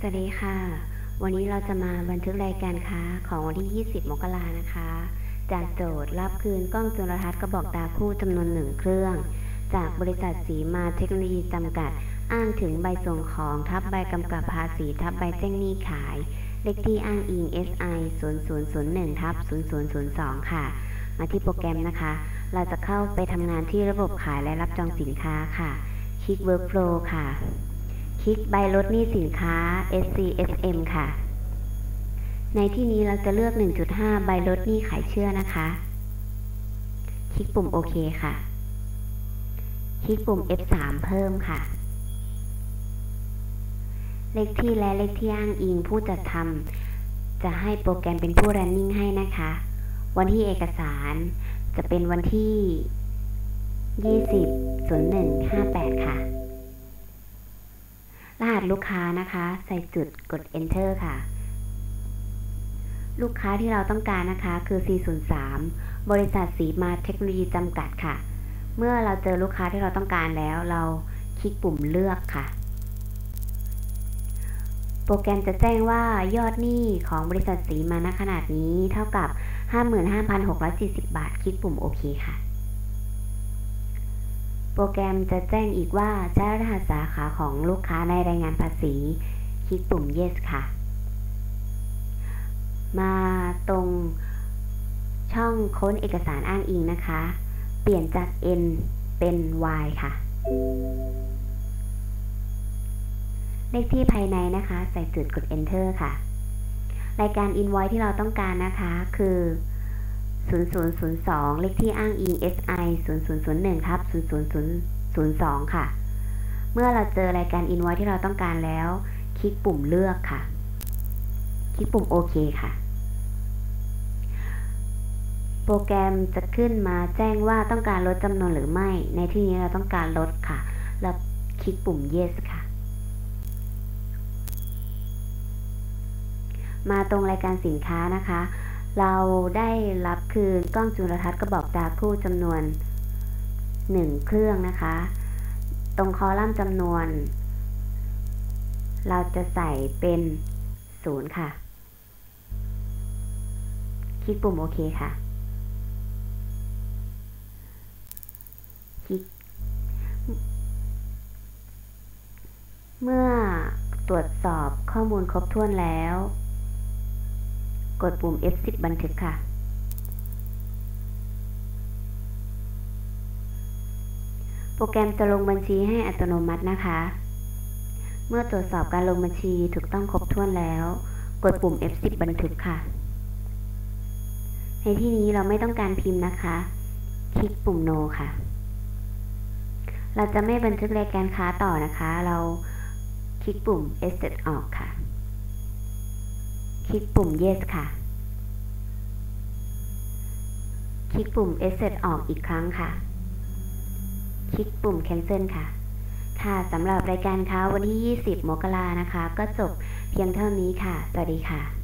สวัสดีค่ะ วันนี้เราจะมาบันทึกรายการค้าของวันที่ 20 มกรานะคะ จากโจทย์รับคืนกล้องจุลทรรศน์กระบอกตาคู่จำนวนหนึ่งเครื่อง จากบริษัทสีมาเทคโนโลยีจำกัด อ้างถึงใบส่งของทับใบกำกับภาษีทับใบแจ้งหนี้ขาย เลขที่อ้างอิง SI 0001ทับ0002 ค่ะ มาที่โปรแกรมนะคะ เราจะเข้าไปทำงานที่ระบบขายและรับจองสินค้าค่ะ คลิก Workflow ค่ะ คลิกใบลดหนี้สินค้า SCSM ค่ะ ในที่นี้เราจะเลือก 1.5 ใบลดหนี้ขายเชื่อนะคะ คลิกปุ่มโอเคค่ะ คลิกปุ่ม F3 เพิ่มค่ะ เลขที่และเลขที่อ้างอิงผู้จัดทำจะให้โปรแกรมเป็นผู้ running ให้นะคะ วันที่เอกสารจะเป็นวันที่ 20.0158 ค่ะ รหัสลูกค้านะคะ ใส่จุดกด enter ค่ะ ลูกค้าที่เราต้องการนะคะคือ403 บริษัทสีมาเทคโนโลยีจำกัดค่ะ เมื่อเราเจอลูกค้าที่เราต้องการแล้ว เราคลิกปุ่มเลือกค่ะ โปรแกรมจะแจ้งว่ายอดหนี้ของบริษัทสีมาณขนาดนี้เท่ากับ 55,640 บาท คลิกปุ่มโอเคค่ะ โปรแกรมจะแจ้งอีกว่าใช้รหัสสาขาของลูกค้าในรายงานภาษี คลิกปุ่ม yes ค่ะ มาตรงช่องค้นเอกสารอ้างอิงนะคะ เปลี่ยนจาก n เป็น y ค่ะ เลขที่ภายในนะคะ ใส่จุดกด enter ค่ะ รายการ invoice ที่เราต้องการนะคะคือ 0002 เลขที่อ้างอิง SI 0001ทับ0002ค่ะ เมื่อเราเจอรายการ invoice ที่เราต้องการแล้ว คลิกปุ่มเลือกค่ะ คลิกปุ่มโอเคค่ะ โปรแกรมจะขึ้นมาแจ้งว่าต้องการลดจำนวนหรือไม่ ในที่นี้เราต้องการลดค่ะแล้วคลิกปุ่ม yes ค่ะมาตรงรายการสินค้านะคะ เราได้รับคืนกล้องจุลทรรศน์กระบอกตาคู่จำนวน 1 เครื่องนะคะ ตรงคอลัมน์จำนวน เราจะใส่เป็น 0 ค่ะ คลิกปุ่มโอเคค่ะ คลิก เมื่อตรวจสอบข้อมูลครบถ้วนแล้ว กดปุ่ม F10 บันทึกค่ะ โปรแกรมจะลงบัญชีให้อัตโนมัตินะคะ เมื่อตรวจสอบการลงบัญชีถูกต้องครบถ้วนแล้ว กดปุ่ม F10 บันทึกค่ะ ในที่นี้เราไม่ต้องการพิมพ์นะคะ คลิกปุ่ม No ค่ะ เราจะไม่บันทึกรายการค้าต่อนะคะ เราคลิกปุ่ม Exit ออกค่ะ คลิกปุ่ม yes ค่ะ คลิกปุ่ม exit ออกอีกครั้งค่ะ คลิกปุ่ม cancel ค่ะ ค่ะสำหรับรายการค้าวันที่ 20 มกรานะคะ ก็จบเพียงเท่านี้ค่ะ สวัสดีค่ะ